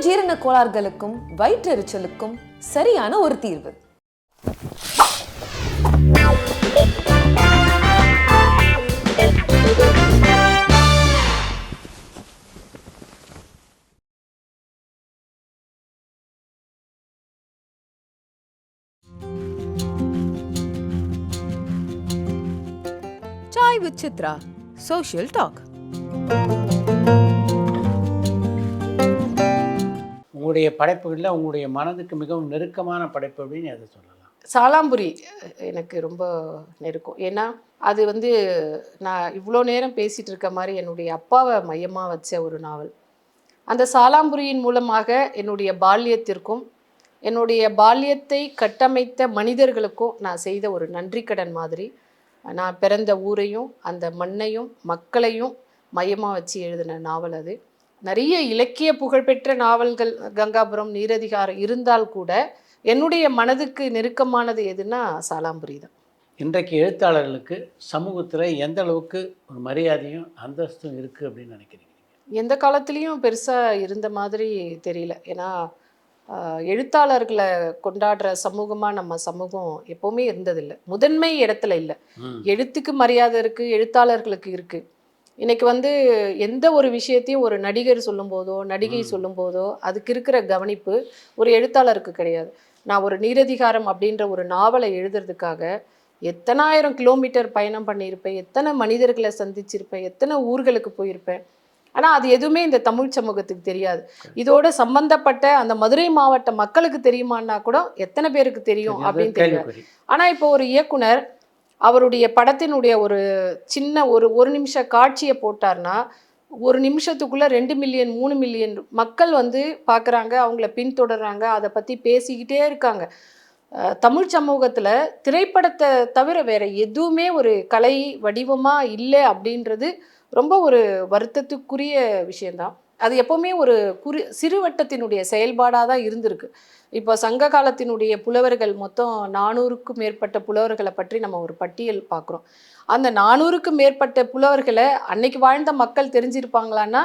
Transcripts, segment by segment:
உடல் ஜீரண கோளாறுகளுக்கும் வயிற்றெரிச்சலுக்கும் சரியான ஒரு தீர்வு Chai with Chitra, Social Talk. உங்களுடைய படைப்புகளில் உங்களுடைய மனதுக்கு மிகவும் நெருக்கமான படைப்பு அப்படின்னு எதை சொல்லலாம். சாலாம்புரி எனக்கு ரொம்ப நெருக்கம். ஏன்னா அது வந்து நான் இவ்வளோ நேரம் பேசிகிட்டு இருக்க மாதிரி என்னுடைய அப்பாவை மையமாக வச்ச ஒரு நாவல். அந்த சாலாம்புரியின் மூலமாக என்னுடைய பால்யத்திற்கும் என்னுடைய பால்யத்தை கட்டமைத்த மனிதர்களுக்கும் நான் செய்த ஒரு நன்றி கடன் மாதிரி நான் பிறந்த ஊரையும் அந்த மண்ணையும் மக்களையும் மையமாக வச்சு எழுதின நாவல் அது. நிறைய இலக்கிய புகழ்பெற்ற நாவல்கள் கங்காபுரம் நீரதிகாரம் இருந்தால் கூட என்னுடைய மனதுக்கு நெருக்கமானது எதுன்னா சாலாம்புரி தான் இன்றைக்கு எழுத்தாளர்களுக்கு சமூகத்தில் எந்த அளவுக்கு ஒரு மரியாதையும் அந்தஸ்தும் இருக்குது அப்படின்னு நினைக்கிறீங்க? எந்த காலத்துலேயும் பெருசாக இருந்த மாதிரி தெரியல. ஏன்னா எழுத்தாளர்களை கொண்டாடுற சமூகமாக நம்ம சமூகம் எப்போவுமே இருந்ததில்லை. முதன்மை இடத்துல இல்லை. எழுத்துக்கு மரியாதை இருக்குது எழுத்தாளர்களுக்கு இருக்குது இன்னைக்கு வந்து எந்த ஒரு விஷயத்தையும் ஒரு நடிகர் சொல்லும்போதோ நடிகை சொல்லும்போதோ அதுக்கு இருக்கிற கவனிப்பு ஒரு எழுத்தாளருக்கு கிடையாது. நான் ஒரு நீரதிகாரம் அப்படின்ற ஒரு நாவலை எழுதுறதுக்காக எத்தனாயிரம் கிலோமீட்டர் பயணம் பண்ணியிருப்பேன் எத்தனை மனிதர்களை சந்திச்சிருப்பேன் எத்தனை ஊர்களுக்கு போயிருப்பேன். ஆனால் அது எதுவுமே இந்த தமிழ் சமூகத்துக்கு தெரியாது. இதோட சம்பந்தப்பட்ட அந்த மதுரை மாவட்ட மக்களுக்கு தெரியுமான்னா கூட எத்தனை பேருக்கு தெரியும் அப்படின்னு தெரியாது. கேள்விக்குறி. ஆனா இப்போ ஒரு இயக்குனர் அவருடைய படத்தினுடைய ஒரு சின்ன ஒரு ஒரு நிமிஷ காட்சியை போட்டார்னா ஒரு நிமிஷத்துக்குள்ளே ரெண்டு மில்லியன் மூணு மில்லியன் மக்கள் வந்து பார்க்குறாங்க அவங்கள பின்தொடர்றாங்க அதை பற்றி பேசிக்கிட்டே இருக்காங்க. தமிழ் சமூகத்தில் திரைப்படத்தை தவிர வேறு எதுவுமே ஒரு கலை வடிவமாக இல்லை அப்படின்றது ரொம்ப ஒரு வருத்தத்துக்குரிய விஷயந்தான் அது எப்போவுமே ஒரு குறி சிறுவட்டத்தினுடைய செயல்பாடாக தான் இருந்திருக்கு. இப்போ சங்க காலத்தினுடைய புலவர்கள் மொத்தம் நானூறுக்கும் மேற்பட்ட புலவர்களை பற்றி நம்ம ஒரு பட்டியல் பார்க்குறோம் அந்த நானூறுக்கும் மேற்பட்ட புலவர்களை அன்னைக்கு வாழ்ந்த மக்கள் தெரிஞ்சிருப்பாங்களான்னா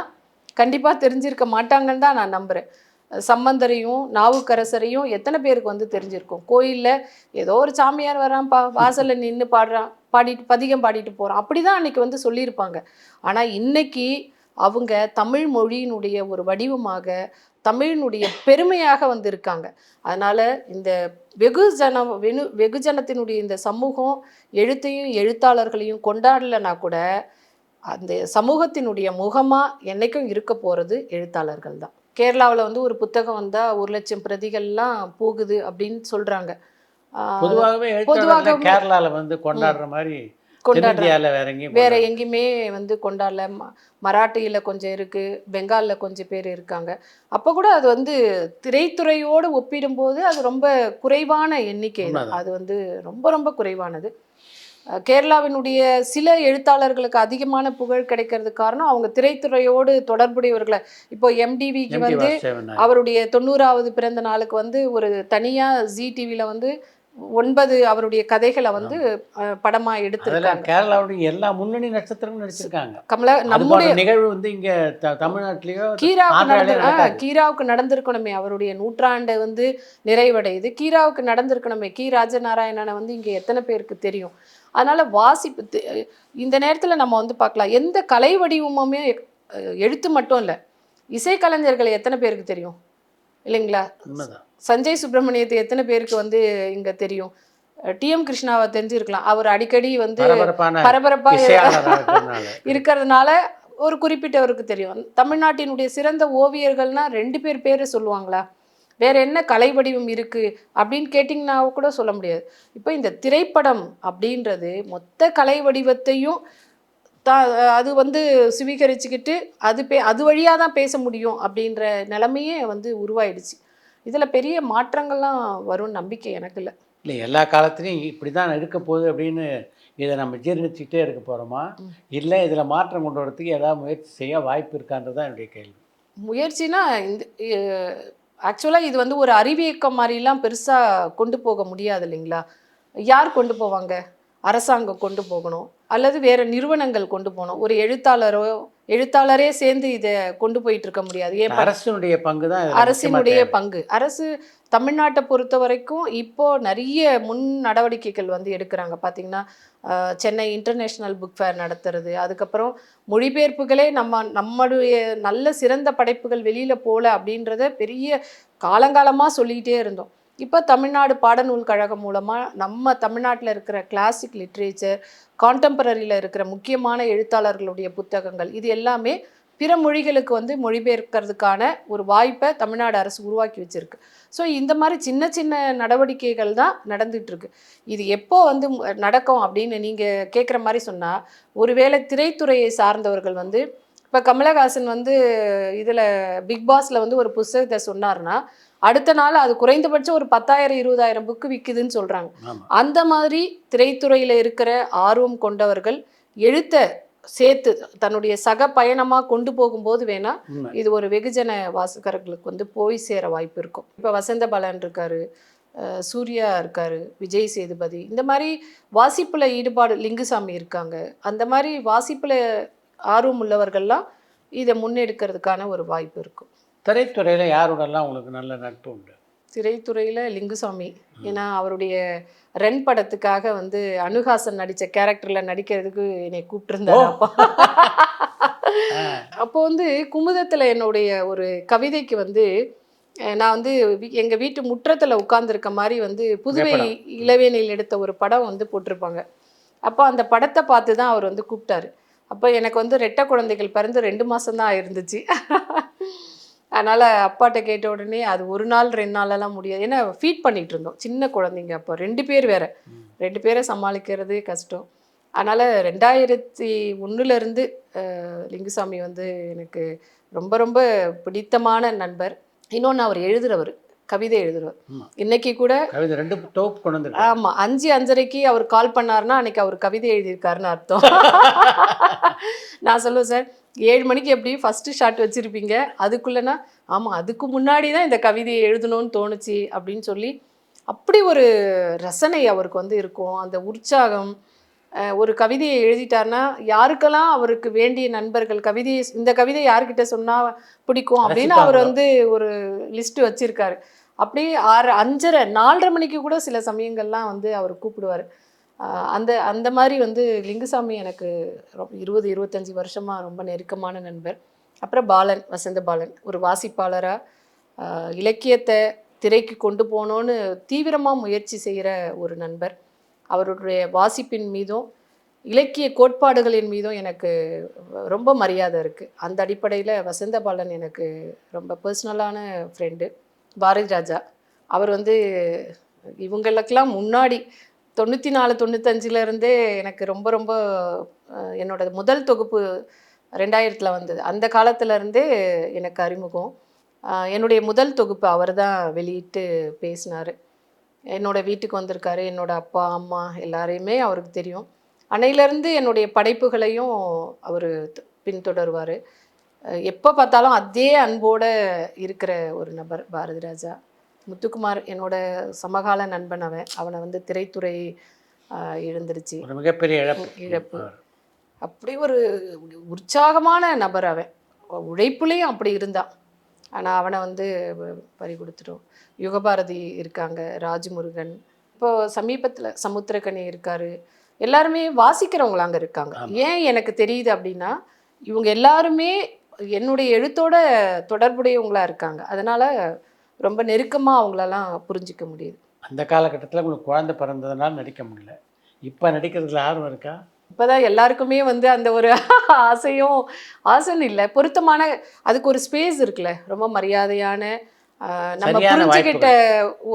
கண்டிப்பாக தெரிஞ்சிருக்க மாட்டாங்கன்னு தான் நான் நம்புகிறேன் சம்பந்தரையும் நாவுக்கரசரையும் எத்தனை பேருக்கு வந்து தெரிஞ்சிருக்கும்? கோயிலில் ஏதோ ஒரு சாமியார் வரான் பா வாசலில் நின்று பாடுறான் பாடிட்டு பதிகம் பாடிட்டு போகிறான் அப்படி தான் அன்னைக்கு வந்து சொல்லியிருப்பாங்க. ஆனால் இன்னைக்கு அவங்க தமிழ் மொழியினுடைய ஒரு வடிவமாக தமிழினுடைய பெருமையாக வந்திருக்காங்க. அதனால் இந்த வெகுஜன வெகு வெகுஜனத்தினுடைய இந்த சமூகம் எழுத்தையும் எழுத்தாளர்களையும் கொண்டாடலைனா கூட அந்த சமூகத்தினுடைய முகமாக என்னைக்கும் இருக்க போகிறது எழுத்தாளர்கள் தான். கேரளாவில் வந்து ஒரு புத்தகம் வந்தால் ஒரு லட்சம் பிரதிகள்லாம் போகுது அப்படின்னு சொல்கிறாங்க பொதுவாகவே பொதுவாகவே- கேரளால வந்து கொண்டாடுற மாதிரி கொண்டாடுறாங்க. வேற எங்கேயும் வந்து கொண்டாடல. மராட்டியில கொஞ்சம் இருக்கு பெங்கால்ல கொஞ்சம் பேர் இருக்காங்க. அப்போ கூட அது வந்து திரைத்துறையோடு ஒப்பிடும்போது அது ரொம்ப குறைவான எண்ணிக்கை. அது வந்து ரொம்ப ரொம்ப குறைவானது. கேரளாவினுடைய சில எழுத்தாளர்களுக்கு அதிகமான புகழ் கிடைக்கிறதுக்கு காரணம் அவங்க திரைத்துறையோடு தொடர்புடையவர்களை. இப்போ எம்டிவிக்கு வந்து. அவருடைய தொண்ணூறாவது பிறந்த நாளுக்கு வந்து ஒரு தனியா ஜி டிவியில் வந்து ஒன்பது அவருடைய கதைகளை வந்து படமா எடுத்திருக்காங்க. கேரளாவுடைய எல்லா முன்னணி நட்சத்திரங்களும் நடிச்சிருக்காங்க. கமலா நம்முடைய நிகழ்வு வந்து இங்க தமிழ்நாட்டிலேயோ கீராவுக்கு நடந்து. கீராவுக்கு நடந்திருக்கணுமே அவருடைய நூற்றாண்டு வந்து நிறைவடையுது. கீராவுக்கு நடந்திருக்கணுமே கி. ராஜநாராயணனை வந்து இங்க எத்தனை பேருக்கு தெரியும்? அதனால வாசிப்பு இந்த நேரத்துல நம்ம வந்து பார்க்கலாம். எந்த கலை வடிவமுமே எழுத்து மட்டும் இல்லை. இசைக்கலைஞர்களை எத்தனை பேருக்கு தெரியும்? இல்லைங்களா? சஞ்சய் சுப்பிரமணியத்தை எத்தனை பேருக்கு வந்து இங்க தெரியும்? டிஎம் கிருஷ்ணாவை தெரிஞ்சிருக்கலாம். அவர் அடிக்கடி வந்து பரபரப்பா. இருக்கிறதுனால. ஒரு குறிப்பிட்டவருக்கு தெரியும். தமிழ்நாட்டினுடைய சிறந்த ஓவியர்கள்னா ரெண்டு பேர் பேரை சொல்லுவாங்களா? வேற என்ன கலை வடிவம் இருக்கு? அப்படின்னு கேட்டிங்கன்னா கூட சொல்ல முடியாது. இப்போ இந்த திரைப்படம் அப்படின்றது மொத்த கலை வடிவத்தையும் தா அது வந்து சுவீகரிச்சுக்கிட்டு அது பே அது வழியாக தான் பேச முடியும் அப்படின்ற நிலைமையே வந்து உருவாயிடுச்சு. இதில் பெரிய மாற்றங்கள்லாம் வரும்னு நம்பிக்கை எனக்கு இல்லை. இல்லை எல்லா காலத்துலேயும் இப்படி தான் இருக்க போகுது அப்படின்னு இதை நம்ம ஜீர்ணிச்சுக்கிட்டே இருக்க போகிறோமா இல்லை இதில் மாற்றம் கொண்டு வரதுக்கு ஏதாவது முயற்சி செய்ய வாய்ப்பு இருக்கான்றது தான் என்னுடைய கேள்வி. முயற்சினா இந்த ஆக்சுவலாக இது வந்து ஒரு அறிவியக்கம் மாதிரிலாம் பெருசாக கொண்டு போக முடியாது இல்லைங்களா? யார் கொண்டு போவாங்க? அரசாங்கம் கொண்டு போகணும். அல்லது வேறு நிறுவனங்கள் கொண்டு போகணும். ஒரு எழுத்தாளரோ எழுத்தாளரே சேர்ந்து இதை கொண்டு போயிட்டு இருக்க முடியாது. ஏன் அரசினுடைய பங்கு தான் அரசினுடைய பங்கு. அரசு தமிழ்நாட்டை பொறுத்த வரைக்கும் இப்போ நிறைய முன் நடவடிக்கைகள் வந்து எடுக்கிறாங்க. பார்த்தீங்கன்னா சென்னை இன்டர்நேஷ்னல் புக் ஃபேர் நடத்துறது அதுக்கப்புறம் மொழிபெயர்ப்புகளே நம்ம நம்மளுடைய நல்ல சிறந்த படைப்புகள் வெளியில் போகல அப்படின்றத பெரிய காலங்காலமாக சொல்லிக்கிட்டே இருந்தோம். இப்போ தமிழ்நாடு பாடநூல் கழகம் மூலமாக நம்ம தமிழ்நாட்டில் இருக்கிற கிளாசிக் லிட்ரேச்சர் கான்டெம்பரரியில் இருக்கிற முக்கியமான எழுத்தாளர்களுடைய புத்தகங்கள் இது எல்லாமே பிற மொழிகளுக்கு வந்து மொழிபெயர்க்கிறதுக்கான ஒரு வாய்ப்பை தமிழ்நாடு அரசு உருவாக்கி வச்சிருக்கு. ஸோ இந்த மாதிரி சின்ன சின்ன நடவடிக்கைகள் தான் நடந்துகிட்ருக்கு இருக்கு இது எப்போ வந்து நடக்கும் அப்படின்னு நீங்கள் கேட்குற மாதிரி சொன்னால் ஒருவேளை திரைத்துறையை சார்ந்தவர்கள் வந்து இப்போ கமலஹாசன் வந்து இதில் பிக் பாஸில் வந்து ஒரு புஸ்தகத்தை சொன்னார்னா அடுத்த நாள் அது குறைந்தபட்சம் ஒரு பத்தாயிரம் இருபதாயிரம் புக்கு விற்குதுன்னு சொல்கிறாங்க அந்த மாதிரி திரைத்துறையில் இருக்கிற ஆர்வம் கொண்டவர்கள் எழுத்த சேர்த்து தன்னுடைய சக பயணமாக கொண்டு போகும்போது வேணா இது ஒரு வெகுஜன வாசகர்களுக்கு வந்து போய் சேர வாய்ப்பு இருக்கும். இப்போ வசந்த பாலன் இருக்காரு சூர்யா இருக்காரு விஜய் சேதுபதி. இந்த மாதிரி வாசிப்புல ஈடுபாடு லிங்குசாமி இருக்காங்க. அந்த மாதிரி வாசிப்புல ஆர்வம் உள்ளவர்கள்லாம் இதை முன்னெடுக்கிறதுக்கான ஒரு வாய்ப்பு இருக்கும். திரைத்துறையில யாரோடலாம் உங்களுக்கு நல்ல நட்பு உண்டு? திரைத்துறையில் லிங்குசாமி. ஏன்னா அவருடைய ரன் படத்துக்காக வந்து அனுஹாசன் நடித்த கேரக்டரில் நடிக்கிறதுக்கு என்னை கூப்பிட்டுருந்தாரு. அப்போ. அப்போ வந்து குமுதத்தில் என்னுடைய ஒரு கவிதைக்கு வந்து நான் வந்து வீ- எங்க வீட்டு முற்றத்தில் உட்கார்ந்திருக்க மாதிரி வந்து புதுவை. இளவேனில் எடுத்த ஒரு படம் வந்து போட்டிருப்பாங்க. அப்போ அந்த படத்தை பார்த்து தான் அவர் வந்து கூப்பிட்டாரு. அப்போ எனக்கு வந்து ரெட்டை குழந்தைகள் பிறந்து ரெண்டு மாதம் தான் ஆயிருந்துச்சு அதனால் அப்பாட்ட கேட்ட உடனே அது ஒரு நாள் ரெண்டு நாளெல்லாம் முடியாது. ஏன்னா ஃபீட் பண்ணிட்டு இருந்தோம். சின்ன குழந்தைங்க அப்போ. ரெண்டு பேர் வேற. ரெண்டு பேரை சமாளிக்கிறது கஷ்டம். அதனால் ரெண்டாயிரத்தி ஒன்றுலேருந்து லிங்குசாமி வந்து எனக்கு ரொம்ப ரொம்ப பிடித்தமான நண்பர். இன்னொன்று அவர் எழுதுறவர். கவிதை எழுதுறவர். இன்னைக்கு கூட கவிதை ரெண்டு டோப் கொண்டு ஆமா. அஞ்சு அஞ்சரைக்கு அவர் கால் பண்ணாருன்னா அன்னைக்கு அவர் கவிதை எழுதியிருக்காருன்னு அர்த்தம். நான் சொல்லுவேன் சார். ஏழு மணிக்கு எப்படியும் ஃபர்ஸ்ட் ஷாட் வச்சிருப்பீங்க? அதுக்குள்ளனா ஆமா அதுக்கு முன்னாடி தான் இந்த கவிதையை எழுதணும்னு தோணுச்சு அப்படின்னு சொல்லி அப்படி ஒரு ரசனை அவருக்கு வந்து இருக்கும். அந்த உற்சாகம் ஒரு கவிதையை எழுதிட்டாருன்னா யாருக்கெல்லாம் அவருக்கு வேண்டிய நண்பர்கள் கவிதையை இந்த கவிதை யார்கிட்ட சொன்னா பிடிக்கும் அப்படின்னு அவர்? வந்து ஒரு லிஸ்ட் வச்சிருக்காரு. அப்படியே ஆறு அஞ்சரை நாலரை மணிக்கு கூட சில சமயங்கள்லாம் வந்து அவர் கூப்பிடுவார். அந்த அந்த மாதிரி வந்து லிங்குசாமி எனக்கு ரொம்ப இருபது இருபத்தஞ்சி வருஷமாக ரொம்ப நெருக்கமான நண்பர். அப்புறம் பாலன் வசந்த பாலன். ஒரு வாசிப்பாளராக இலக்கியத்தை திரைக்கு கொண்டு போகணுன்னு தீவிரமாக முயற்சி செய்கிற ஒரு நண்பர். அவருடைய வாசிப்பின் மீதும் இலக்கிய கோட்பாடுகளின் மீதும் எனக்கு ரொம்ப மரியாதை இருக்குது அந்த அடிப்படையில் வசந்த பாலன் எனக்கு ரொம்ப பர்சனலான ஃப்ரெண்டு பாரதி ராஜா. அவர் வந்து இவங்களுக்கெல்லாம் முன்னாடி தொண்ணூற்றி நாலு தொண்ணூத்தஞ்சிலருந்தே எனக்கு ரொம்ப ரொம்ப என்னோட முதல் தொகுப்பு ரெண்டாயிரத்தில் வந்தது. அந்த காலத்துலேருந்தே எனக்கு அறிமுகம். என்னுடைய முதல் தொகுப்பு அவர் தான் வெளியிட்டு பேசினார். என்னோட வீட்டுக்கு வந்திருக்காரு என்னோடய அப்பா அம்மா எல்லாரையுமே அவருக்கு தெரியும். அன்னையிலேருந்து என்னுடைய படைப்புகளையும் அவர் பின்தொடருவார். எப்போ பார்த்தாலும் அதே அன்போடு இருக்கிற ஒரு நபர் பாரதி ராஜா. முத்துக்குமார் என்னோட சமகால நண்பன் அவன். அவனை வந்து திரைத்துறை இழந்துருச்சு மிகப்பெரிய இழப்பு. இழப்பு. அப்படி ஒரு உற்சாகமான நபர் அவன். உழைப்புலேயும் அப்படி இருந்தான் ஆனால் அவனை வந்து பறி கொடுத்துட்டோம் யுகபாரதி இருக்காங்க ராஜமுருகன். இப்போ சமீபத்தில் சமுத்திரக்கனி இருக்காரு. எல்லாருமே வாசிக்கிறவங்க அங்கே இருக்காங்க. ஏன் எனக்கு தெரியுது அப்படின்னா இவங்க எல்லாருமே என்னுடைய எழுத்தோட தொடர்புடையவங்களா இருக்காங்க. அதனால ரொம்ப நெருக்கமாக அவங்களெல்லாம் புரிஞ்சிக்க முடியுது. அந்த காலகட்டத்தில் உங்களுக்கு குழந்தை பிறந்ததுனால நடிக்க முடியல. இப்போ நடிக்கிறதுல ஆர்வம் இருக்கா? இப்போதான் எல்லாருக்குமே வந்து அந்த ஒரு ஆசையும் ஆசைன்னு இல்லை பொருத்தமான அதுக்கு ஒரு ஸ்பேஸ் இருக்குல்ல ரொம்ப மரியாதையான நம்ம புரிஞ்சுக்கிட்ட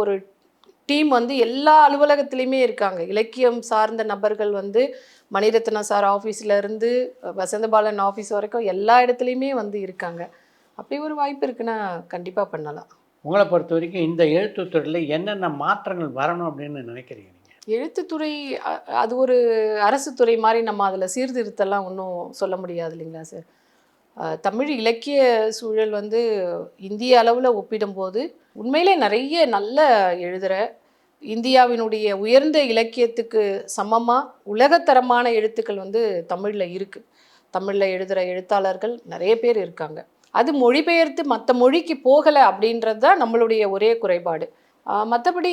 ஒரு டீம் வந்து எல்லா அலுவலகத்துலேயுமே இருக்காங்க. இலக்கியம் சார்ந்த நபர்கள் வந்து மணிரத்னா சார் ஆஃபீஸ்ல இருந்து வசந்தபாலன் ஆஃபீஸ் வரைக்கும் எல்லா இடத்துலையுமே வந்து இருக்காங்க. அப்படி ஒரு வாய்ப்பு இருக்குன்னா கண்டிப்பாக பண்ணலாம். உங்களை பொறுத்த வரைக்கும் இந்த எழுத்துத்துறையில் என்னென்ன மாற்றங்கள் வரணும் அப்படின்னு நினைக்கிறீங்க எழுத்துத்துறை அது ஒரு அரசு துறை மாதிரி நம்ம அதில் சீர்திருத்தம்லாம் ஒன்றும் சொல்ல முடியாது இல்லைங்களா சார்? தமிழ் இலக்கிய சூழல் வந்து இந்திய அளவில் ஒப்பிடும்போது உண்மையிலே நிறைய நல்ல எழுதுகிற இந்தியாவினுடைய உயர்ந்த இலக்கியத்துக்கு சமமாக உலகத்தரமான எழுத்துக்கள் வந்து தமிழில் இருக்குது தமிழில் எழுதுகிற எழுத்தாளர்கள் நிறைய பேர் இருக்காங்க. அது மொழிபெயர்த்து மற்ற மொழிக்கு போகலை அப்படின்றது தான் நம்மளுடைய ஒரே குறைபாடு. மற்றபடி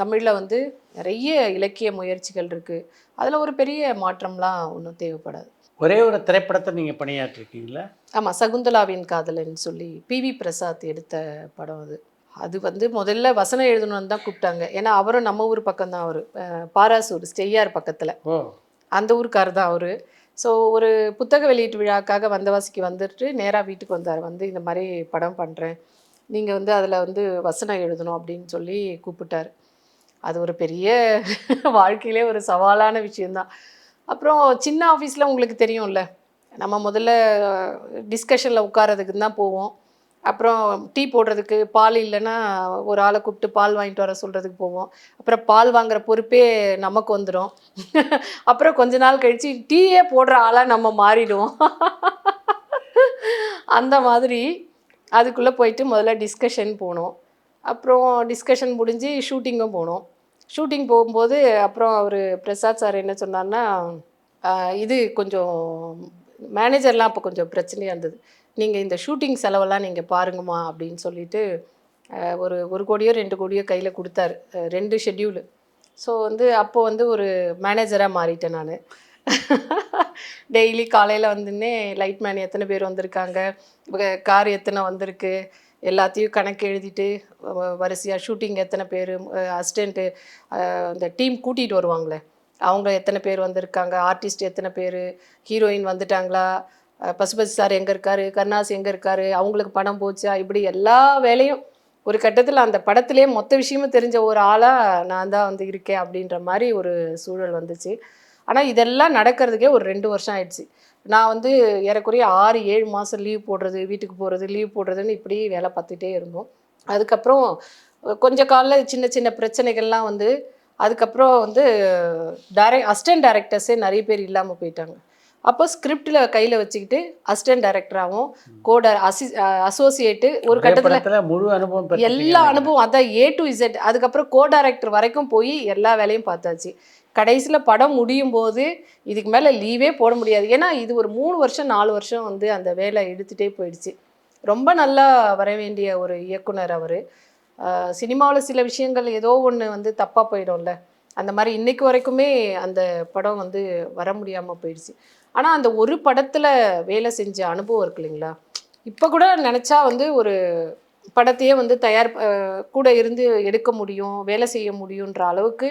தமிழில் வந்து நிறைய இலக்கிய முயற்சிகள் இருக்குது அதில் ஒரு பெரிய மாற்றம்லாம் ஒன்றும் தேவைப்படாது. ஒரே ஒரு திரைப்படத்தை நீங்கள் பணியாற்றிருக்கீங்களா? ஆமாம் சகுந்தலாவின் காதலன் சொல்லி பிவி பிரசாத் எடுத்த படம் அது. அது வந்து முதல்ல வசனம் எழுதணும்னு தான் கூப்பிட்டாங்க. ஏன்னா அவரும் நம்ம ஊர் பக்கம் தான் அவர் பாராசூர் ஸ்டெய்யார் பக்கத்தில். அந்த ஊருக்கார் தான் அவர். ஸோ ஒரு புத்தக வெளியீட்டு விழாக்காக வந்தவாசிக்கு வந்துட்டு நேராக வீட்டுக்கு வந்தார். வந்து இந்த மாதிரி படம் பண்ணுறேன் நீங்கள் வந்து அதில் வந்து வசனம் எழுதணும் அப்படின்னு சொல்லி கூப்பிட்டார். அது ஒரு பெரிய வாழ்க்கையிலே ஒரு சவாலான விஷயந்தான் அப்புறம் சின்ன ஆஃபீஸில் உங்களுக்கு தெரியும்ல நம்ம முதல்ல டிஸ்கஷனில் உட்காரதுக்கு தான் போவோம். அப்புறம் டீ போடுறதுக்கு பால் இல்லைன்னா ஒரு ஆளை கூப்பிட்டு பால் வாங்கிட்டு வர சொல்கிறதுக்கு போவோம். அப்புறம் பால் வாங்குற பொறுப்பே நமக்கு வந்துடும் அப்புறம் கொஞ்ச நாள் கழித்து டீயே போடுற ஆளாக நம்ம மாறிடுவோம். அந்த மாதிரி அதுக்குள்ளே போயிட்டு முதல்ல டிஸ்கஷன் போனோம். அப்புறம் டிஸ்கஷன் முடிஞ்சு ஷூட்டிங்கும் போனோம். ஷூட்டிங் போகும்போது அப்புறம் அவர் பிரசாத் சார் என்ன சொன்னார்னா இது கொஞ்சம் மேனேஜர்லாம் அப்போ கொஞ்சம் பிரச்சனையாக இருந்தது. நீங்கள் இந்த ஷூட்டிங் செலவெல்லாம் நீங்கள் பாருங்கம்மா அப்படின்னு சொல்லிட்டு ஒரு ஒரு கோடியோ ரெண்டு கோடியோ கையில் கொடுத்தாரு. ரெண்டு ஷெட்யூலு ஸோ வந்து அப்போ வந்து ஒரு மேனேஜராக மாறிட்டேன் நான். டெய்லி காலையில் வந்துன்னே லைட் மேன் எத்தனை பேர் வந்திருக்காங்க? கார் எத்தனை வந்திருக்கு? எல்லாத்தையும் கணக்கு எழுதிட்டு வரிசையாக ஷூட்டிங் எத்தனை பேர் அசிஸ்டண்ட்டு அந்த டீம் கூட்டிகிட்டு வருவாங்களே. அவங்க எத்தனை பேர் வந்திருக்காங்க? ஆர்டிஸ்ட் எத்தனை பேர்? ஹீரோயின் வந்துட்டாங்களா? பசுபதி சார் எங்கே இருக்காரு கருணாஸ் எங்கே இருக்காரு அவங்களுக்கு படம் போச்சா இப்படி எல்லா வேலையும் ஒரு கட்டத்தில் அந்த படத்திலே மொத்த விஷயமும் தெரிஞ்ச ஒரு ஆளாக நான் தான் வந்து இருக்கேன் அப்படின்ற மாதிரி ஒரு சூழல் வந்துச்சு. ஆனால் இதெல்லாம் நடக்கிறதுக்கே ஒரு ரெண்டு வருஷம் ஆயிடுச்சு. நான் வந்து ஏறக்குறைய ஆறு ஏழு மாதம் லீவ் போடுறது வீட்டுக்கு போகிறது லீவ் போடுறதுன்னு இப்படி வேலை பார்த்துட்டே இருந்தோம். அதுக்கப்புறம் கொஞ்ச காலில் சின்ன சின்ன பிரச்சனைகள்லாம் வந்து அதுக்கப்புறம் வந்து டைரக்ட் அசிஸ்டன்ட் டைரக்டர்ஸே நிறைய பேர் இல்லாமல் போயிட்டாங்க. அப்போ ஸ்கிரிப்டில் கையில் வச்சுக்கிட்டு அசிஸ்டன்ட் டைரக்டராகவும் கோடர் அசி அசோசியேட்டு ஒரு கட்டத்தில் முழு அனுபவம். எல்லா அனுபவம் அதான் ஏ டு இசட் அதுக்கப்புறம் கோ டைரக்டர் வரைக்கும் போய் எல்லா வேலையும் பார்த்தாச்சு. கடைசியில் படம் முடியும் போது இதுக்கு மேலே லீவே போட முடியாது. ஏன்னா இது ஒரு மூணு வருஷம் நாலு வருஷம் வந்து அந்த வேலை எடுத்துகிட்டே போயிடுச்சு. ரொம்ப நல்லா வர வேண்டிய ஒரு இயக்குனர் அவர். சினிமாவில் சில விஷயங்கள் ஏதோ ஒன்று வந்து தப்பாக போயிடும்ல. அந்த மாதிரி இன்னைக்கு வரைக்குமே அந்த படம் வந்து வர முடியாமல் போயிடுச்சு. ஆனால் அந்த ஒரு படத்தில் வேலை செஞ்ச அனுபவம் இருக்கு இல்லைங்களா? இப்போ கூட நினச்சா வந்து ஒரு படத்தையே வந்து தயார் கூட இருந்து எடுக்க முடியும் வேலை செய்ய முடியுன்ற அளவுக்கு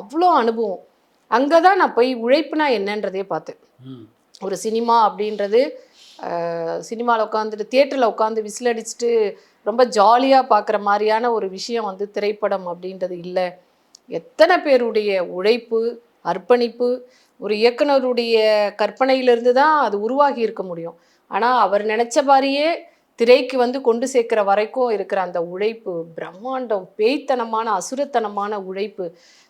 அவ்வளோ அனுபவம். அங்கே தான் நான் போய் உழைப்புனா என்னன்றதே பார்த்தேன். ஒரு சினிமா அப்படின்றது சினிமாவில் உட்காந்துட்டு தியேட்டரில் உட்காந்து விசில் அடிச்சுட்டு ரொம்ப ஜாலியாக பார்க்குற மாதிரியான ஒரு விஷயம் வந்து திரைப்படம் அப்படின்றது இல்லை. எத்தனை பேருடைய உழைப்பு அர்ப்பணிப்பு ஒரு இயக்குனருடைய கற்பனையிலிருந்து தான் அது உருவாகி இருக்க முடியும். ஆனால் அவர் நினச்ச மாதிரியே திரைக்கு வந்து கொண்டு சேர்க்கிற வரைக்கும் இருக்கிற அந்த உழைப்பு பிரம்மாண்டம் பேய்த்தனமான அசுரத்தனமான உழைப்பு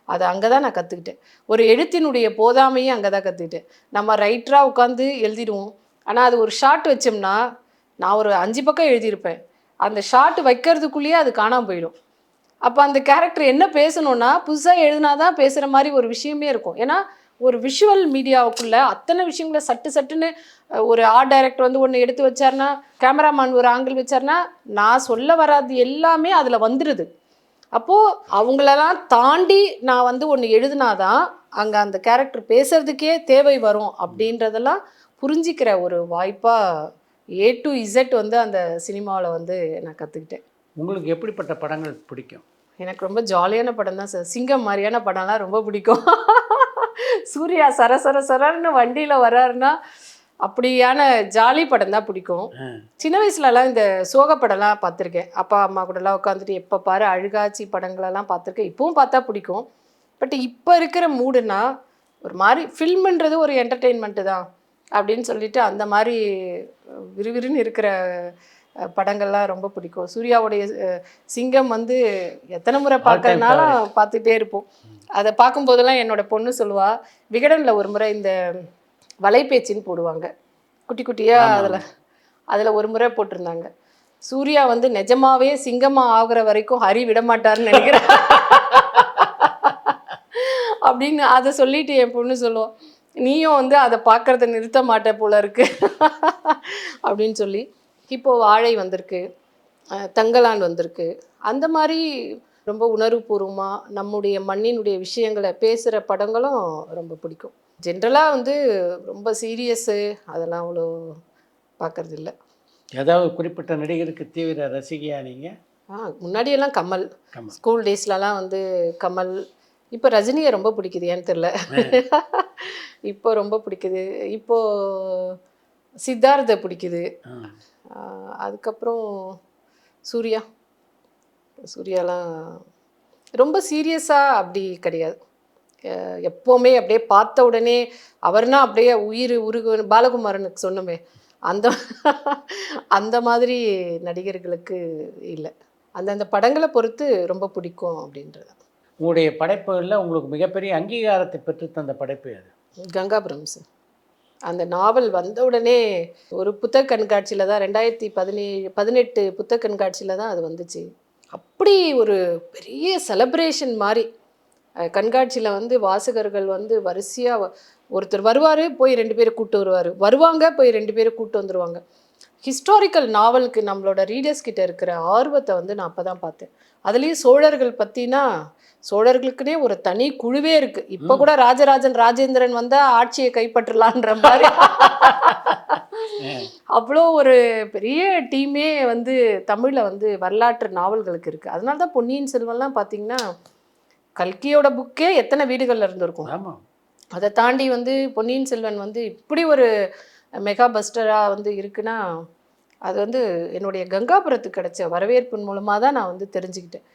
அதை அங்கே தான் நான் கற்றுக்கிட்டேன் ஒரு எழுத்தினுடைய போதாமையும் அங்கே தான் கற்றுக்கிட்டேன் நம்ம ரைட்டராக உட்காந்து எழுதிடுவோம். ஆனால் அது ஒரு ஷார்ட் வச்சோம்னா நான் ஒரு அஞ்சு பக்கம் எழுதியிருப்பேன். அந்த ஷார்ட் வைக்கிறதுக்குள்ளேயே அது காணாமல் போயிடும். அப்போ அந்த கேரக்டர் என்ன பேசணும்னா புதுசாக எழுதினா தான் பேசுகிற மாதிரி ஒரு விஷயமே இருக்கும். ஏன்னா ஒரு விஷுவல் மீடியாவுக்குள்ள அத்தனை விஷயங்களை சட்டு சட்டுன்னு ஒரு ஆர்ட் டைரக்டர் வந்து ஒன்று எடுத்து வச்சாருன்னா கேமராமேன் ஒரு ஆங்கிள் வச்சாருன்னா நான் சொல்ல வராது எல்லாமே அதில் வந்துடுது அப்போது அவங்களெல்லாம் தாண்டி நான் வந்து ஒன்று எழுதினாதான் அங்கே அந்த கேரக்டர் பேசுறதுக்கே தேவை வரும் அப்படின்றதெல்லாம் புரிஞ்சிக்கிற ஒரு வாய்ப்பாக ஏ டு இசட் வந்து அந்த சினிமாவில் வந்து நான் கற்றுக்கிட்டேன் உங்களுக்கு எப்படிப்பட்ட படங்கள் பிடிக்கும்? எனக்கு ரொம்ப ஜாலியான படம் தான் சார். சிங்கம் மாதிரியான படம்லாம் ரொம்ப பிடிக்கும். சூர்யா சர சர சரன்னு வண்டியில் வராருன்னா அப்படியான ஜாலி படம் தான் பிடிக்கும். சின்ன வயசுலலாம் இந்த சோக படம்லாம் பார்த்துருக்கேன். அப்பா அம்மா கூடலாம் உட்காந்துட்டு எப்போ பாரு அழுகாட்சி படங்களெல்லாம் பார்த்துருக்கேன். இப்பவும் பார்த்தா பிடிக்கும். பட் இப்போ இருக்கிற மூடுனா ஒரு மாதிரி ஃபில்ம்ன்றது ஒரு என்டர்டெயின்மெண்ட்டு தான் அப்படின்னு சொல்லிட்டு அந்த மாதிரி விறுவிறுன்னு இருக்கிற படங்கள்லாம் ரொம்ப பிடிக்கும். சூர்யாவுடைய சிங்கம் வந்து எத்தனை முறை பார்க்கறதுனாலும் பார்த்துட்டே இருப்போம். அதை பார்க்கும்போதெல்லாம் என்னோட பொண்ணு சொல்லுவா விகடனில் ஒரு முறை இந்த வலைபேச்சின்னு போடுவாங்க. குட்டி குட்டியாக அதில் அதில் ஒரு முறை போட்டிருந்தாங்க. சூர்யா வந்து நிஜமாவே சிங்கமா ஆகுற வரைக்கும் ஹரி விட மாட்டாருன்னு நினைக்கிறேன் அப்படின்னு அதை சொல்லிட்டு என் பொண்ணு சொல்லுவோம் நீயும் வந்து அதை பார்க்கறத நிறுத்த மாட்ட போல இருக்கு. அப்படின்னு சொல்லி இப்போ வாழை வந்திருக்கு தங்கலான் வந்திருக்கு. அந்த மாதிரி ரொம்ப உணர்வுபூர்வமாக நம்முடைய மண்ணினுடைய விஷயங்களை பேசுகிற படங்களும் ரொம்ப பிடிக்கும். ஜென்ரலாக வந்து ரொம்ப சீரியஸு அதெல்லாம் அவ்வளோ பார்க்கறது இல்ல ஏதாவது குறிப்பிட்ட நடிகருக்கு தீவிர ரசிகையா நீங்கள் ஆ முன்னாடியெல்லாம் கமல். ஸ்கூல் டேஸ்லலாம் வந்து கமல். இப்போ ரஜினியை ரொம்ப பிடிக்குது ஏன்னு தெரில இப்போ ரொம்ப பிடிக்குது. இப்போ சித்தார்த்தை பிடிக்குது. அதுக்கப்புறம் சூர்யா. சூர்யாலாம் ரொம்ப சீரியஸாக அப்படி கிடையாது. எப்போவுமே அப்படியே பார்த்த உடனே அவர்னா அப்படியே உயிர் உருகு பாலகுமாரனுக்கு சொன்னோமே அந்த அந்த மாதிரி நடிகர்களுக்கு இல்லை. அந்தந்த படங்களை பொறுத்து ரொம்ப பிடிக்கும் அப்படின்றது. உங்களுடைய படைப்புகளில் உங்களுக்கு மிகப்பெரிய அங்கீகாரத்தை பெற்று தந்த படைப்பு அது கங்காபுரம் சார் அந்த நாவல் வந்த உடனே ஒரு புத்தக கண்காட்சியில் தான் ரெண்டாயிரத்தி பதினேழு பதினெட்டு புத்தக கண்காட்சியில் தான் அது வந்துச்சு. அப்படி ஒரு பெரிய செலப்ரேஷன் மாதிரி கண்காட்சியில் வந்து வாசகர்கள் வந்து வரிசையாக ஒருத்தர் வருவார் போய் ரெண்டு பேரை கூட்டு வருவார். வருவாங்க போய் ரெண்டு பேரை கூட்டு வந்துருவாங்க. ஹிஸ்டாரிக்கல் நாவலுக்கு நம்மளோட ரீடர்ஸ் கிட்ட இருக்கிற ஆர்வத்தை வந்து நான் அப்போ தான் பார்த்தேன். அதுலேயும் சோழர்கள் பற்றினா சோழர்களுக்குனே ஒரு தனி குழுவே இருக்கு. இப்போ கூட ராஜராஜன் ராஜேந்திரன் வந்தா ஆட்சியை கைப்பற்றலான்ற மாதிரி. அவ்வளோ ஒரு பெரிய டீமே வந்து தமிழில் வந்து வரலாற்று நாவல்களுக்கு இருக்குது அதனால தான் பொன்னியின் செல்வன்லாம் பார்த்தீங்கன்னா கல்கியோட புக்கே எத்தனை வீடுகளில் இருந்திருக்கும்? ஆமாம் அதை தாண்டி வந்து பொன்னியின் செல்வன் வந்து இப்படி ஒரு மெகா பஸ்டராக வந்து இருக்குன்னா அது வந்து என்னுடைய கங்காபுரத்துக்கு கிடைச்ச வரவேற்பின் மூலமாக தான் நான் வந்து தெரிஞ்சுக்கிட்டேன்.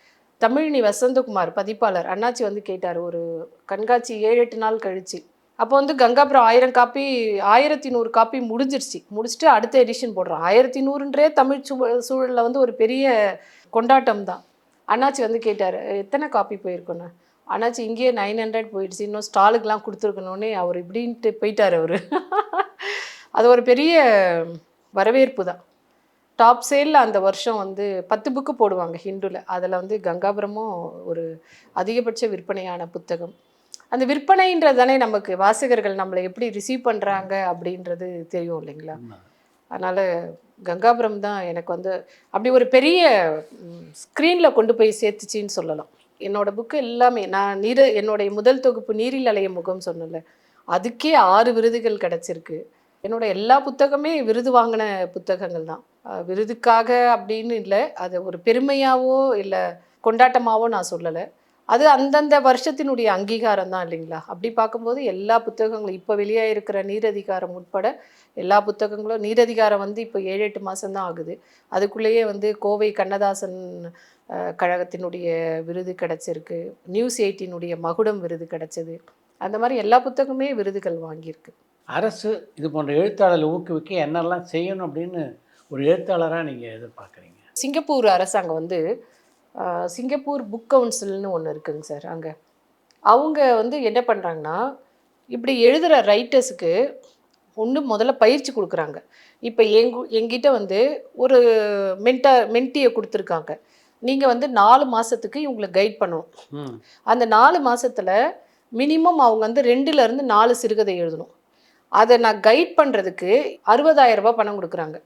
தமிழினி வசந்தகுமார் பதிப்பாளர் அண்ணாச்சி வந்து கேட்டார் ஒரு கண்காட்சி ஏழு எட்டு நாள் கழிச்சு அப்போ வந்து கங்காபுரம் ஆயிரம் காப்பி ஆயிரத்தி நூறு காப்பி முடிஞ்சிருச்சு. முடிச்சுட்டு அடுத்த எடிஷன் போடுறோம். ஆயிரத்தி நூறுன்றே தமிழ் சூ சூழலில் வந்து ஒரு பெரிய கொண்டாட்டம் தான். அண்ணாச்சி வந்து கேட்டார் எத்தனை காப்பி போயிருக்கோன்னு? அண்ணாச்சி இங்கேயே நைன் ஹண்ட்ரட் போயிடுச்சு. இன்னும் ஸ்டாலுக்கெலாம் கொடுத்துருக்கணுன்னே அவர் இப்படின்ட்டு போயிட்டார் அவர். அது ஒரு பெரிய வரவேற்பு தான். டாப் சேலில் அந்த வருஷம் வந்து பத்து புக்கு போடுவாங்க ஹிந்துவில் அதில் வந்து கங்காபுரமும் ஒரு அதிகபட்ச விற்பனையான புத்தகம். அந்த விற்பனைன்றது தானே நமக்கு. வாசகர்கள் நம்மளை எப்படி ரிசீவ் பண்ணுறாங்க அப்படின்றது தெரியும் இல்லைங்களா? அதனால் கங்காபுரம் தான் எனக்கு வந்து அப்படி ஒரு பெரிய ஸ்க்ரீனில் கொண்டு போய் சேர்த்துச்சின்னு சொல்லலாம். என்னோட புக்கு எல்லாமே நான் நீர என்னுடைய முதல் தொகுப்பு நீரில் அலைய முகம் சொன்னல அதுக்கே ஆறு விருதுகள் கிடச்சிருக்கு. என்னோட எல்லா புத்தகமே விருது வாங்கின புத்தகங்கள் தான். விருதுக்காக அப்படின்னு இல்லை அது ஒரு பெருமையாவோ இல்லை கொண்டாட்டமாவோ நான் சொல்லலை. அது அந்தந்த வருஷத்தினுடைய அங்கீகாரம் தான் இல்லைங்களா? அப்படி பார்க்கும்போது எல்லா புத்தகங்களும் இப்போ வெளியாக இருக்கிற நீரதிகாரம் உட்பட எல்லா புத்தகங்களும் நீரதிகாரம் வந்து இப்போ ஏழு எட்டு மாதம்தான் ஆகுது. அதுக்குள்ளேயே வந்து கோவை கண்ணதாசன் கழகத்தினுடைய விருது கிடச்சிருக்கு. நியூஸ் எயிட்டினுடைய மகுடம் விருது கிடச்சிது. அந்த மாதிரி எல்லா புத்தகமே விருதுகள் வாங்கியிருக்கு. அரசு இது போன்ற எழுத்தாளர்களை ஊக்குவிக்க என்னெல்லாம் செய்யணும் அப்படின்னு ஒரு எழுத்தாளராக நீங்கள் எதிர்பார்க்குறீங்க? சிங்கப்பூர் அரசாங்கம் வந்து சிங்கப்பூர் புக் கவுன்சில்னு ஒன்று இருக்குங்க சார் அங்கே. அவங்க வந்து என்ன பண்ணுறாங்கன்னா இப்படி எழுதுகிற ரைட்டர்ஸுக்கு ஒன்று முதல்ல பயிற்சி கொடுக்குறாங்க. இப்போ எங்கு எங்கிட்ட வந்து ஒரு மென்டா மென்ட்டியை கொடுத்துருக்காங்க. நீங்கள் வந்து நாலு மாதத்துக்கு இவங்களை கைட் பண்ணணும். அந்த நாலு மாசத்துல மினிமம் அவங்க வந்து ரெண்டுல இருந்து நாலு சிறுகதை எழுதணும். அதை நான் கைட் பண்ணுறதுக்கு அறுபதாயிரம் ரூபாய் பணம் கொடுக்குறாங்க.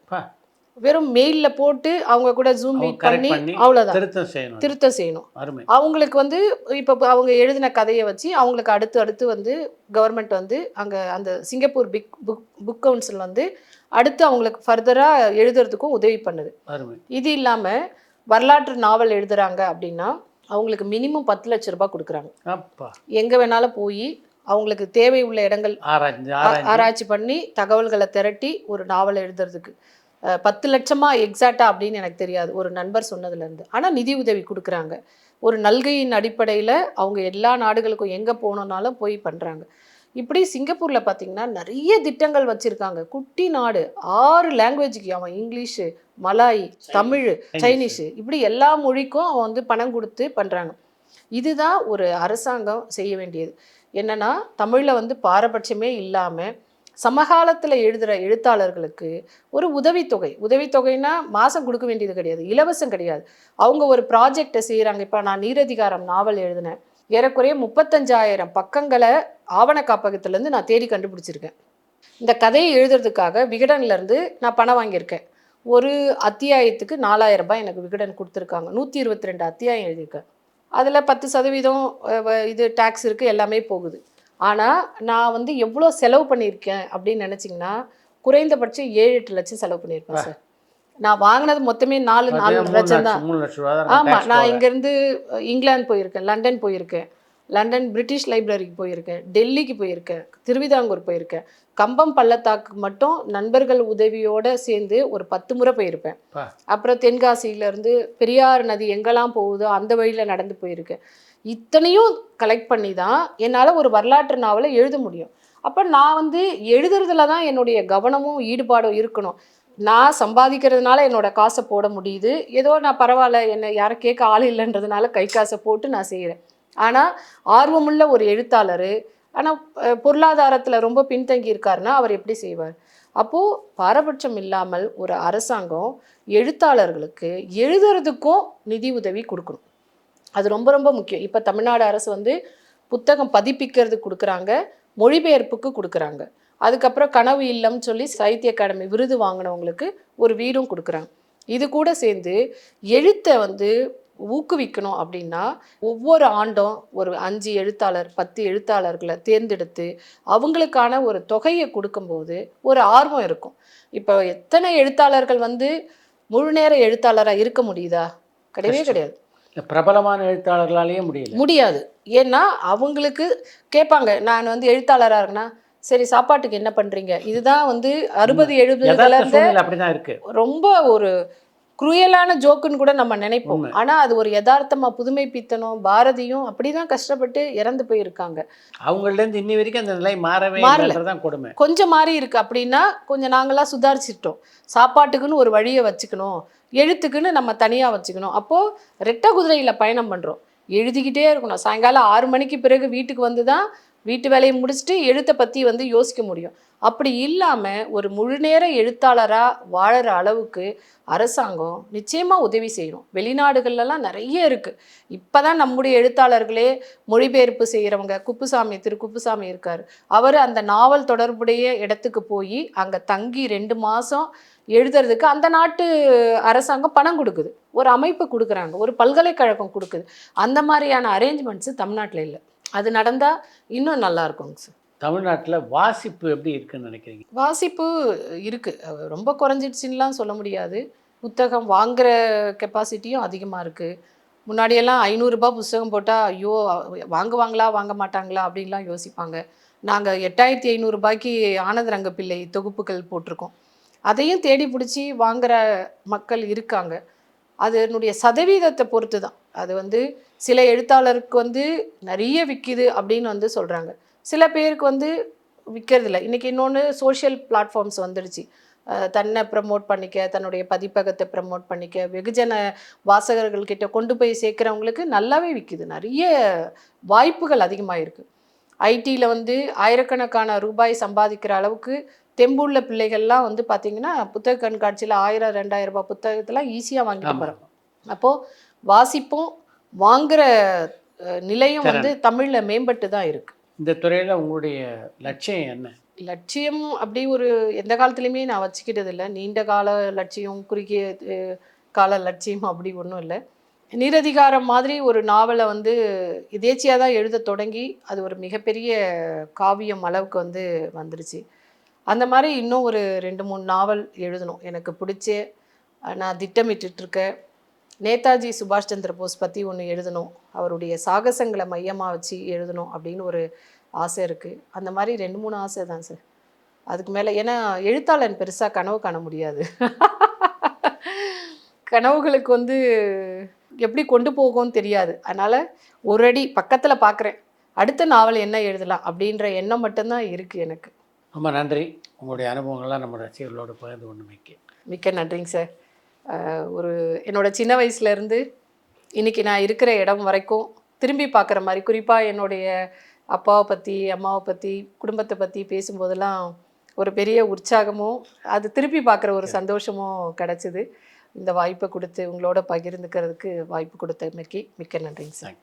வெறும் மெயிலில் போட்டு அவங்க கூட ஜூம் மீட் பண்ணி அவ்வளோதான் திருத்தம் செய்யணும். திருத்தம் செய்யணும். அருமை. அவங்களுக்கு வந்து இப்போ அவங்க எழுதின கதையை வச்சு அவங்களுக்கு அடுத்து அடுத்து வந்து கவர்மெண்ட் வந்து அங்கே அந்த Singapore big book book council வந்து அடுத்து அவங்களுக்கு ஃபர்தராக எழுதுறதுக்கும் உதவி பண்ணுது. இது இல்லாமல் வரலாற்று நாவல் எழுதுறாங்க அப்படின்னா அவங்களுக்கு மினிமம் பத்து லட்ச ரூபாய் கொடுக்குறாங்க. எங்கே வேணாலும் போய் அவங்களுக்கு தேவை உள்ள இடங்கள் ஆராய்ச்சி பண்ணி தகவல்களை திரட்டி ஒரு நாவல் எழுதுறதுக்கு. பத்து லட்சமா எக்ஸாக்டா அப்படின்னு எனக்கு தெரியாது. ஒரு நண்பர் சொன்னதுலேருந்து ஆனால் நிதி உதவி கொடுக்குறாங்க. ஒரு நல்கையின் அடிப்படையில் அவங்க எல்லா நாடுகளுக்கும் எங்கே போகணுன்னாலும் போய் பண்ணுறாங்க இப்படி சிங்கப்பூரில் பார்த்தீங்கன்னா நிறைய திட்டங்கள் வச்சுருக்காங்க. குட்டி நாடு ஆறு லாங்குவேஜுக்கு அவன் இங்கிலீஷு மலாய் தமிழ் சைனீஸு இப்படி எல்லா மொழிக்கும் அவன் வந்து பணம் கொடுத்து பண்ணுறாங்க இதுதான் ஒரு அரசாங்கம் செய்ய வேண்டியது. என்னன்னா தமிழில் வந்து பாரபட்சமே இல்லாமல் சமகாலத்தில் எழுதுகிற எழுத்தாளர்களுக்கு ஒரு உதவித்தொகை. உதவித்தொகைனா மாதம் கொடுக்க வேண்டியது கிடையாது இலவசம் கிடையாது. அவங்க ஒரு ப்ராஜெக்டை செய்கிறாங்க இப்போ நான் நீரதிகாரம் நாவல் எழுதினேன். ஏறக்குறைய முப்பத்தஞ்சாயிரம் பக்கங்களை ஆவண காப்பகத்திலேருந்து நான் தேடி கண்டுபிடிச்சிருக்கேன். இந்த கதையை எழுதுறதுக்காக விகடன்லேருந்து நான் பணம் வாங்கியிருக்கேன். ஒரு அத்தியாயத்துக்கு நாலாயிரம் ரூபாய் எனக்கு விகடன் கொடுத்துருக்காங்க. நூற்றி இருபத்தி ரெண்டு அத்தியாயம் எழுதியிருக்கேன். அதில் பத்து சதவீதம் வ- இது டேக்ஸ் இருக்குது எல்லாமே போகுது. ஆனால் நான் வந்து எவ்வளோ செலவு பண்ணியிருக்கேன் அப்படின்னு நினச்சிங்கன்னா குறைந்தபட்சம் ஏழு எட்டு லட்சம் செலவு பண்ணியிருப்பேன் சார். நான் வாங்கினது மொத்தமே நாலு நாலு லட்சம் தான். ஆமாம் நான். இங்கேருந்து இங்கிலாந்து போயிருக்கேன் லண்டன் போயிருக்கேன் லண்டன் பிரிட்டிஷ் லைப்ரரிக்கு போயிருக்கேன் டெல்லிக்கு போயிருக்கேன் திருவிதாங்கூர் போயிருக்கேன் கம்பம் பள்ளத்தாக்கு மட்டும் நண்பர்கள் உதவியோட சேர்ந்து ஒரு பத்து முறை போயிருப்பேன். அப்புறம் தென்காசியிலேருந்து பெரியார் நதி எங்கெல்லாம் போகுதோ அந்த வழியில் நடந்து போயிருக்கேன். இத்தனையும் கலெக்ட் பண்ணி தான் என்னால் ஒரு வரலாற்று நாவலை எழுத முடியும். அப்போ நான் வந்து எழுதுறதுல தான் என்னுடைய கவனமும் ஈடுபாடும் இருக்கணும். நான் சம்பாதிக்கிறதுனால என்னோட காசை போட முடியுது. ஏதோ நான் பரவாயில்ல என்னை யாரும் கேட்க ஆள் இல்லைன்றதுனால கை காசை போட்டு நான் செய்கிறேன் ஆனால் ஆர்வமுள்ள ஒரு எழுத்தாளர் ஆனால் பொருளாதாரத்தில் ரொம்ப பின்தங்கி இருக்காருன்னா அவர் எப்படி செய்வார்? அப்போது பாரபட்சம் இல்லாமல் ஒரு அரசாங்கம் எழுத்தாளர்களுக்கு எழுதுறதுக்கும் நிதி உதவி கொடுக்கணும். அது ரொம்ப ரொம்ப முக்கியம். இப்போ தமிழ்நாடு அரசு வந்து புத்தகம் பதிப்பிக்கிறதுக்கு கொடுக்குறாங்க மொழிபெயர்ப்புக்கு கொடுக்குறாங்க. அதுக்கப்புறம் கனவு இல்லம்னு சொல்லி சாகித்ய அகாடமி விருது வாங்கினவங்களுக்கு ஒரு வீடும் கொடுக்குறாங்க. இது கூட சேர்ந்து எழுத்தை வந்து ஊக்குவிக்கணும் அப்படின்னா ஒவ்வொரு ஆண்டும் ஒரு அஞ்சு எழுத்தாளர் பத்து எழுத்தாளர்களை தேர்ந்தெடுத்து அவங்களுக்கான ஒரு தொகையை கொடுக்கும்போது ஒரு ஆர்வம் இருக்கும். இப்போ எத்தனை எழுத்தாளர்கள் வந்து முழு நேர எழுத்தாளராக இருக்க முடியுதா? கிடையவே. கிடையாது. பிரபலமான எழுத்தாளர்களாலேயே முடியல. முடியாது. ஏன்னா அவங்களுக்கு கேட்பாங்க நான் வந்து எழுத்தாளராக இருக்கேன்னா சரி சாப்பாட்டுக்கு என்ன பண்றீங்க? இதுதான் வந்து அறுபது சூழ்நிலை அப்படிதான் இருக்கு. ரொம்ப ஒரு குருயலான ஜோக்குன்னு கூட நம்ம நினைப்போம். உண்மை. ஆனா அது ஒரு யதார்த்தமா புதுமை பித்தனும் பாரதியும் அப்படிதான் கஷ்டப்பட்டு இறந்து போயிருக்காங்க. அவங்கள்ட்ட இருந்து இன்னி வரைக்கும் அந்த நிலை மாறவே மாறல. கொடுமை. கொஞ்சம் மாறி இருக்கு. அப்படின்னா கொஞ்சம் நாங்களா சுதாரிச்சிட்டோம். சாப்பாட்டுக்குன்னு ஒரு வழியை வச்சுக்கணும். எழுத்துக்குன்னு நம்ம தனியா வச்சுக்கணும். அப்போ ரெட்டை குதிரையில பயணம் பண்றோம். எழுதிக்கிட்டே இருக்கணும். சாயங்காலம் ஆறு மணிக்கு பிறகு வீட்டுக்கு வந்து தான் வீட்டு வேலையை முடிச்சுட்டு எழுத்தை பற்றி வந்து யோசிக்க முடியும். அப்படி இல்லாமல் ஒரு முழுநேர எழுத்தாளராக வாழற அளவுக்கு அரசாங்கம் நிச்சயமாக உதவி செய்யணும் வெளிநாடுகள்லாம் நிறைய இருக்குது இப்போ தான் நம்முடைய எழுத்தாளர்களே மொழிபெயர்ப்பு செய்கிறவங்க குப்புசாமி திரு குப்புசாமி இருக்கார். அவர் அந்த நாவல் தொடர்புடைய இடத்துக்கு போய் அங்கே தங்கி ரெண்டு மாதம் எழுதுறதுக்கு அந்த நாட்டு அரசாங்கம் பணம் கொடுக்குது. ஒரு அமைப்பு கொடுக்குறாங்க. ஒரு பல்கலைக்கழகம் கொடுக்குது. அந்த மாதிரியான அரேஞ்ச்மெண்ட்ஸு தமிழ்நாட்டில் இல்லை. அது நடந்தா இன்னும் நல்லா இருக்குங்க சார். தமிழ்நாட்டுல வாசிப்பு எப்படி இருக்குன்னு நினைக்கிறீங்க? வாசிப்பு இருக்கு. அஹ் ரொம்ப குறைஞ்சிடுச்சுன்னுலாம் சொல்ல முடியாது. புத்தகம் வாங்குற கெப்பாசிட்டியும் அதிகமாக இருக்கு. முன்னாடியெல்லாம் ஐநூறுரூபா புஸ்தகம் போட்டால் ஐயோ வாங்குவாங்களா வாங்க மாட்டாங்களா? அப்படின்லாம் யோசிப்பாங்க. நாங்கள் எட்டாயிரத்தி ஐநூறுரூபாய்க்கு ஆனந்த ரங்கப்பிள்ளை தொகுப்புகள் போட்டிருக்கோம். அதையும் தேடி பிடிச்சி வாங்குற மக்கள் இருக்காங்க. அதனுடைய சதவீதத்தை பொறுத்து தான் அது வந்து சில எழுத்தாளருக்கு வந்து நிறைய விற்கிது அப்படின்னு வந்து சொல்கிறாங்க சில பேருக்கு வந்து விற்கிறதில்ல இன்றைக்கி இன்னொன்று சோஷியல் பிளாட்ஃபார்ம்ஸ் வந்துடுச்சு தன்னை ப்ரமோட் பண்ணிக்க தன்னுடைய பதிப்பகத்தை ப்ரமோட் பண்ணிக்க வெகுஜன வாசகர்கள் கிட்ட கொண்டு போய் சேர்க்குறவங்களுக்கு நல்லாவே விற்கிது நிறைய வாய்ப்புகள் அதிகமாக இருக்குது ஐடியில் வந்து ஆயிரக்கணக்கான ரூபாய் சம்பாதிக்கிற அளவுக்கு தெம்புள்ள பிள்ளைகள்லாம் வந்து பார்த்தீங்கன்னா புத்தக கண்காட்சியில் ஆயிரம் ரெண்டாயிரம் ரூபாய் புத்தகத்தெல்லாம் ஈஸியாக வாங்கிட்டு. போகிறாங்க அப்போது வாசிப்பும் வாங்குற நிலையும் வந்து தமிழில் மேம்பட்டு தான் இருக்குது இந்த துறையில உங்களுடைய லட்சியம் என்ன? லட்சியம் அப்படி ஒரு எந்த காலத்துலையுமே நான் வச்சுக்கிட்டது இல்லை நீண்ட கால லட்சியம் குறுகிய கால லட்சியம் அப்படி ஒன்றும் இல்லை. நிரதிகாரம் மாதிரி ஒரு நாவலை வந்து இதேச்சியாக தான் எழுத தொடங்கி அது ஒரு மிகப்பெரிய காவியம் அளவுக்கு வந்து வந்துருச்சு. அந்த மாதிரி இன்னும் ஒரு ரெண்டு மூணு நாவல் எழுதணும். எனக்கு பிடிச்ச நான் திட்டமிட்டுட்டு இருக்கேன். நேதாஜி சுபாஷ் சந்திர போஸ் பற்றி ஒன்று எழுதணும். அவருடைய சாகசங்களை மையமாக வச்சு எழுதணும் அப்படின்னு ஒரு ஆசை இருக்குது அந்த மாதிரி ரெண்டு மூணு ஆசை தான் சார். அதுக்கு மேலே ஏன்னா எழுத்தாளன் பெருசாக கனவு காண முடியாது. கனவுகளுக்கு வந்து எப்படி கொண்டு போகும்னு தெரியாது. அதனால் ஒரு அடி பக்கத்தில் பார்க்குறேன் அடுத்த நாவல் என்ன எழுதலாம் அப்படின்ற எண்ணம் மட்டும்தான் இருக்குது எனக்கு. ரொம்ப நன்றி. உங்களுடைய அனுபவங்கள்லாம் நம்ம ரசிகர்களோட பகிர்ந்து கொண்டு மிக்க மிக்க நன்றிங்க சார். ஒரு என்னோட சின்ன வயசுலேருந்து இன்னைக்கு நான் இருக்கிற இடம் வரைக்கும் திரும்பி பார்க்குற மாதிரி குறிப்பாக என்னுடைய அப்பாவை பற்றி அம்மாவை பற்றி குடும்பத்தை பற்றி பேசும்போதெல்லாம் ஒரு பெரிய உற்சாகமும் அது திருப்பி பார்க்குற ஒரு சந்தோஷமும் கிடச்சிது. இந்த வாய்ப்பை கொடுத்து உங்களோட பகிர்ந்துக்கிறதுக்கு வாய்ப்பு கொடுத்தமைக்கு மிக்க நன்றிங்க சார்.